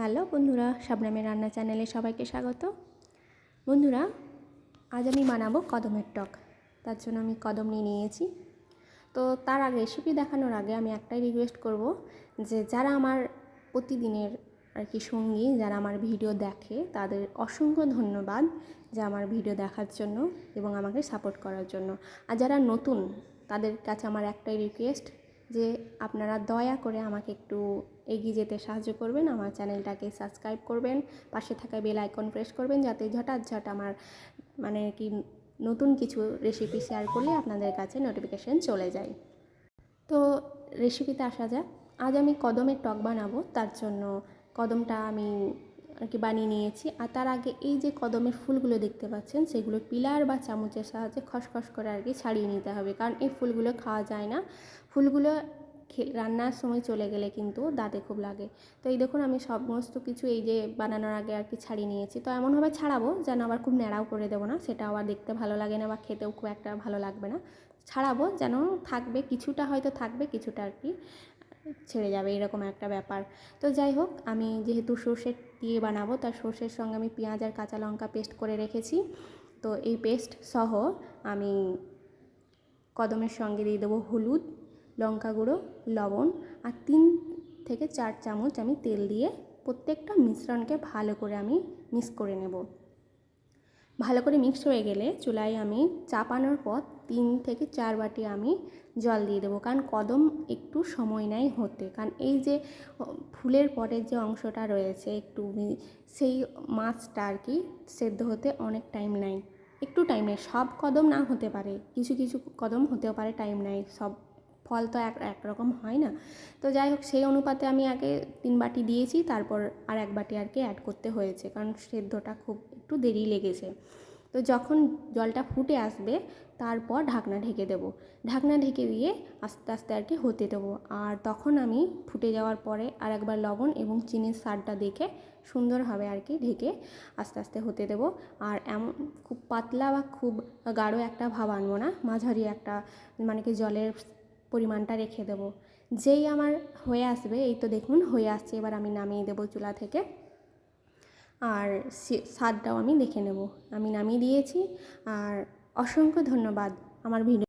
Hello বন্ধুরা, শাবনামের রান্না চ্যানেলে সবাইকে স্বাগত। বন্ধুরা, আজ আমি বানাবো কদমের টক। তার জন্য আমি কদম নিয়ে নিয়েছি। তো তার আগে রেসিপি দেখানোর আগে আমি একটাই রিকোয়েস্ট করব যে, যারা আমার প্রতিদিনের আর কি সঙ্গী, যারা আমার ভিডিও দেখে, তাদের অসংখ্য ধন্যবাদ যে আমার ভিডিও দেখার জন্য এবং আমাকে সাপোর্ট করার জন্য। আর যারা নতুন, তাদের কাছে আমার একটাই রিকোয়েস্ট যে আপনারা দয়া করে আমাকে একটু এগিয়ে যেতে সাহায্য করবেন, আমার চ্যানেলটাকে সাবস্ক্রাইব করবেন, পাশে থাকা বেল আইকন প্রেস করবেন যাতে ঝটাঝট আমার মানে কি নতুন কিছু রেসিপি শেয়ার করলে আপনাদের কাছে নোটিফিকেশান চলে যায়। তো রেসিপিতে আসা যাক। আজ আমি কদমের টক বানাবো, তার জন্য কদমটা আমি আর কি বানিয়ে নিয়েছি। আর তার আগে এই যে কদমের ফুলগুলো দেখতে পাচ্ছেন, সেগুলো পিলার বা চামচের সাহায্যে খসখস করে আর কি ছাড়িয়ে নিতে হবে। কারণ এই ফুলগুলো খাওয়া যায় না। ফুলগুলো রান্নার সময় চলে গেলে কিন্তু দাঁতে খুব লাগে। তো এই দেখুন, আমি সমস্ত কিছু এই যে বানানোর আগে আর কি ছাড়িয়ে নিয়েছি। তো এমনভাবে ছাড়াবো যেন আবার খুব ন্যাড়াও করে দেবো না, সেটা আবার দেখতে ভালো লাগে না বা খেতেও খুব একটা ভালো লাগবে না। ছাড়াবো যেন থাকবে, কিছুটা হয়তো থাকবে, কিছুটা আর কি ছেড়ে যাবে, এরকম একটা ব্যাপার। তো যাই হোক, আমি যেহেতু সর্ষের দিয়ে বানাবো, তার সর্ষের সঙ্গে আমি পেঁয়াজ আর কাঁচা লঙ্কা পেস্ট করে রেখেছি। তো এই পেস্ট সহ আমি কদমের সঙ্গে দিয়ে দেবো হলুদ, লঙ্কা গুঁড়ো, লবণ আর তিন থেকে চার চামচ আমি তেল দিয়ে প্রত্যেকটা মিশ্রণকে ভালো করে আমি মিক্স করে নেব। ভালো করে মিক্স হয়ে গেলে চুলায় আমি চাপানোর পর তিন থেকে চার বাটি আমি জল দিয়ে দেবো। কারণ কদম একটু সময় নেয় হতে। কারণ এই যে ফুলের পরের যে অংশটা রয়েছে, একটু সেই মাছটা আর কি সেদ্ধ হতে অনেক টাইম নেয়। একটু টাইম নেয়। সব কদম না হতে পারে। কিছু কিছু কদম হতেও পারে টাইম নেয়। সব ফল তো এক একরকম হয় না। তো যাই হোক, সেই অনুপাতে আমি আগে তিন বাটি দিয়েছি। তারপর আর এক বাটি আর কি অ্যাড করতে হয়েছে। কারণ সেদ্ধটা খুব একটু দেরি লেগেছে। তো যখন জলটা ফুটে আসবে, তারপর ঢাকনা ঢেকে দেবো। ঢাকনা ঢেকে দিয়ে আস্তে আস্তে আর কি হতে দেবো। আর তখন আমি ফুটে যাওয়ার পরে আর একবার লবণ এবং চিনির স্বাদটা দেখে সুন্দরভাবে আর কি ঢেকে আস্তে আস্তে হতে দেবো। আর এমন খুব পাতলা বা খুব গাঢ় একটা ভাব আনব না, মাঝারি একটা মানে কি জলের পরিমাণটা রেখে দেবো। যেই আমার হয়ে আসবে, এই তো দেখুন হয়ে আসছে, এবার আমি নামিয়ে দেবো চুলা থেকে। আর স্বাদটাও আমি দেখে নেব। আমি নামিয়ে দিয়েছি। আর অসংখ্য ধন্যবাদ আমার ভিডিও